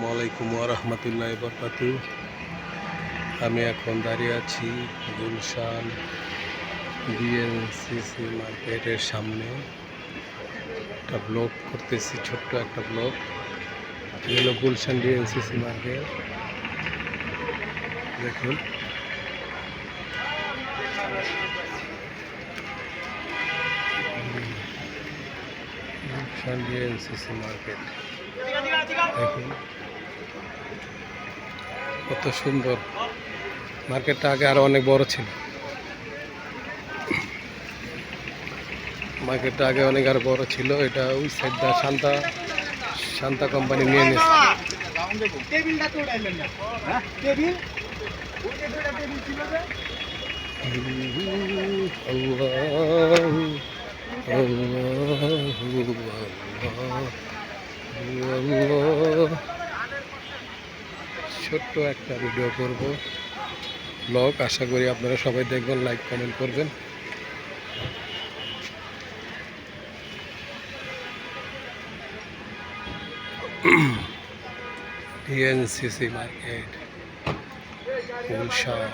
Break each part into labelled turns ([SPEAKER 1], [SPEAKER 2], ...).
[SPEAKER 1] আসসালামু আলাইকুম রহমতুল্লাহ বরকাতু আমি এখন দাঁড়িয়ে আছি গুলশান বিএনসিসি মার্কেটের সামনে। একটা ব্লগ করতেছি, ছোট্ট একটা ব্লগ। হলো গুলশান বিএনসিসি মার্কেট। দেখুন। Gulshan BNCC market. দেখুন। কত সুন্দর। মার্কেটটা আগে আরও অনেক বড় ছিল। মার্কেটটা আগে অনেক আরও বড় ছিল। এটা ওই সাইডটা শান্তা শান্তা কোম্পানি নিয়ে নিয়েছে
[SPEAKER 2] হ্যাঁ টেবিল ওই যে দুইটা টেবিল ছিল যে
[SPEAKER 1] ছোট্ট একটা ভিডিও করব ব্লগ আশা করি আপনারা সবাই দেখবেন লাইক কমেন্ট করবেন। TNCC market Gulshan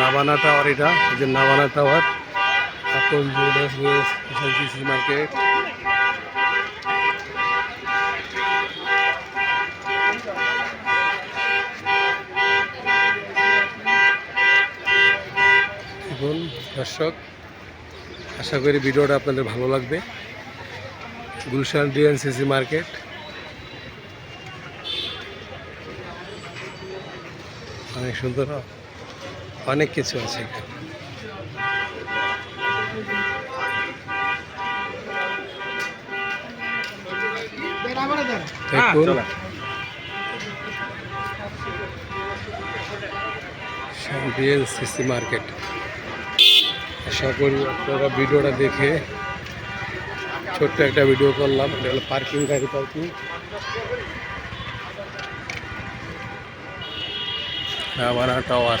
[SPEAKER 1] Navana tower এটা যে Navana tower Apon jewellers market. দর্শক, আশা করি ভিডিওটা আপনাদের ভালো লাগবে। Gulshan DNCC market. অনেক সুন্দর অনেক কিছু আছে। দেখুন। BNCC market. আশা করি আপনারা ভিডিওটা দেখে ছোট্ট একটা ভিডিও করলাম। এটা হলো পার্কিং গাড়ি পার্কিং। রাবানা টাওয়ার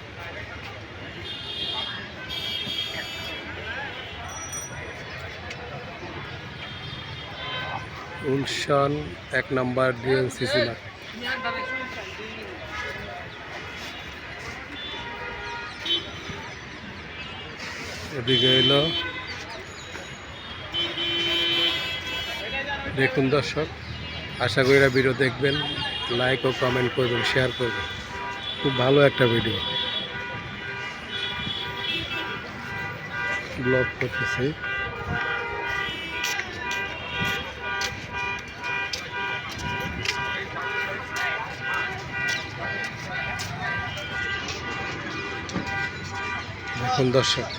[SPEAKER 1] উলশান, এক নাম্বার ডিএনসিসি মার্কেট এদিকে এলো দেখুন দর্শক, আশা করি ভিডিও দেখবেন লাইক ও কমেন্ট করবেন শেয়ার করবেন। খুব ভালো একটা ভিডিও ব্লগ করতেছি। দেখুন দর্শক।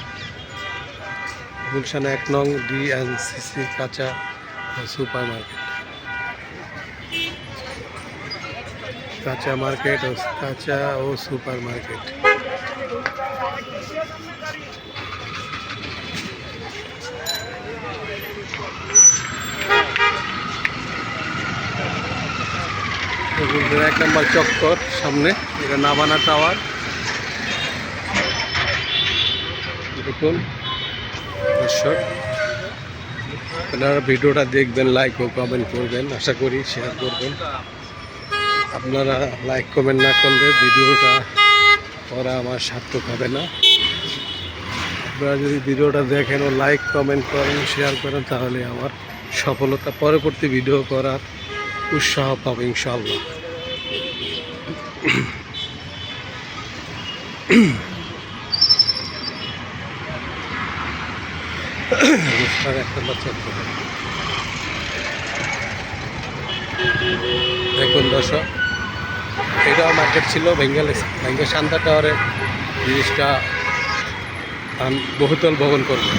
[SPEAKER 1] গুলশান এক নং ডিএনসিসি কাঁচা সুপার মার্কেট কাঁচা মার্কেট ও কাঁচা ও সুপার মার্কেট এক নম্বর চক্কর সামনে, এটা নাবানা টাওয়ার। দেখুন আপনারা ভিডিওটা দেখবেন লাইক ও কমেন্ট করবেন, আশা করি শেয়ার করবেন। আপনারা লাইক কমেন্ট না করলে ভিডিওটা করা আমার সার্থক হবে না। আপনারা যদি ভিডিওটা দেখেন ও লাইক কমেন্ট করেন শেয়ার করেন, তাহলে আমার সফলতা পরবর্তী ভিডিও করার উৎসাহ পাবো ইনশাল্লাহ অনুষ্ঠান একটা বাচ্চা দেখুন দর্শক এটাও মার্কেট ছিল বেঙ্গল বেঙ্গল শান্তা টাওয়ারে জিনিসটা বহুতল ভবন করবে।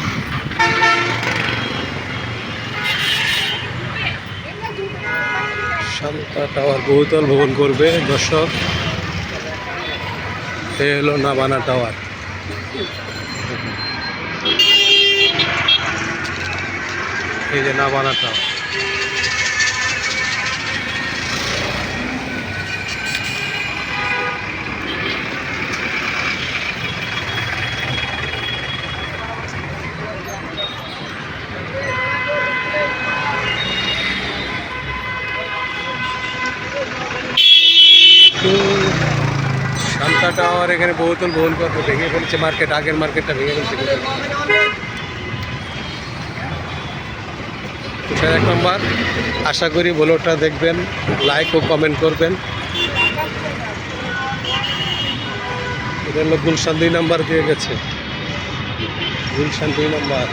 [SPEAKER 1] শান্তা টাওয়ার বহুতল ভবন করবে দর্শক। এ হলো নাবানা টাওয়ার এই যে নাবানা টাওয়ার তো শান্তা টাওয়ার এখানে বহুতল ভবন করবে ভেঙে ফেলছে, মার্কেট, আগের মার্কেটটা ভেঙে ফেলছে। এটা এক নম্বর। আশা করি ব্লগটা দেখবেন লাইক ও কমেন্ট করবেন। এটা হলো গুলশান দুই নাম্বার দিয়ে গেছে। গুলশান দুই নাম্বার।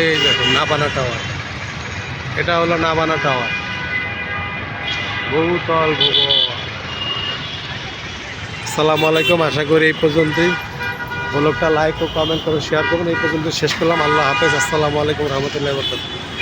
[SPEAKER 1] এই দেখুন, নাবানা টাওয়ার এটা হলো নাবানা টাওয়ার বহুতল ভবন আসসালামু আলাইকুম, আশা করি এই পর্যন্তই। ব্লগটা লাইক ও কমেন্ট করে শেয়ার করবেন এই পর্যন্ত শেষ করলাম। আল্লাহ হাফেজ। আসসালামু আলাইকুম রহমতুল্লাহ বরকাতুহ।